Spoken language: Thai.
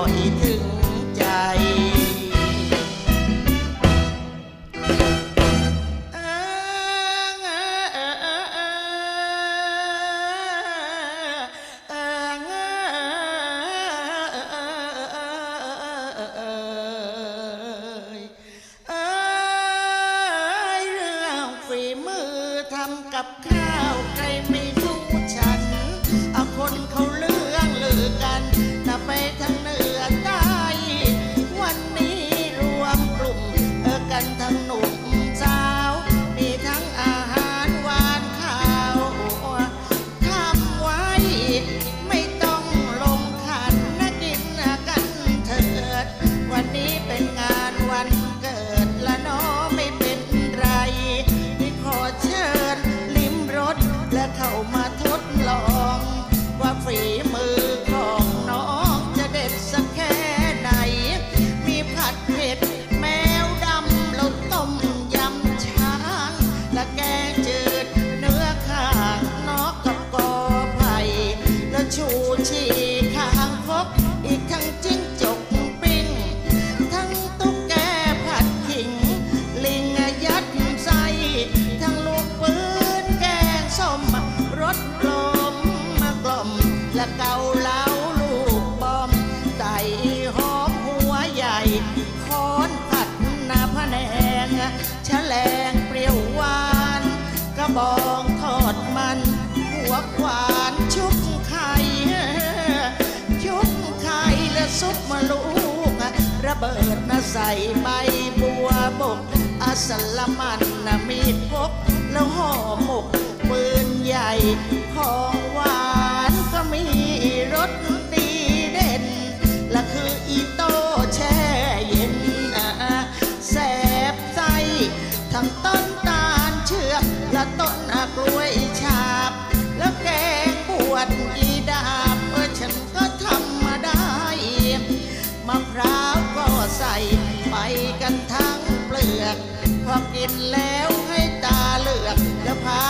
น่อยถึงใจ กับข้าวใครไม่รู้ฉัน เอาคนเขาลื กันทั้งหนุ่มสาว มีทั้งอาหารหวานข้าวทำไว้ไม่ต้องลงขันนะกินกันเถิด วันนี้เป็นงานวันเกิดละน้อไม่เป็นไรที่ขอเชิญลิ้มรสและเข้ามา มและเกาเหลาลูกบอมใส่หอมหัวใหญ่ค้อนผัดหน้าพะแนงแฉลงเปรี้ยวหวาน กระบองทอดมัน หัวขวานชุบไข่ชุบไข่และซุปมะลูกระเบิดนะใส่ใบบัวบกอาสลมันนะมีดพกแล้วห่อหมกปืนใหญ่ กล้วยฉาบ แล้วแกงบวชอีดาบเออฉันก็ทำมาได้มะพร้าวก็ใส่ไปกันทั้งเปลือก พอกินแล้วให้ตาเลือกแล้วพากันล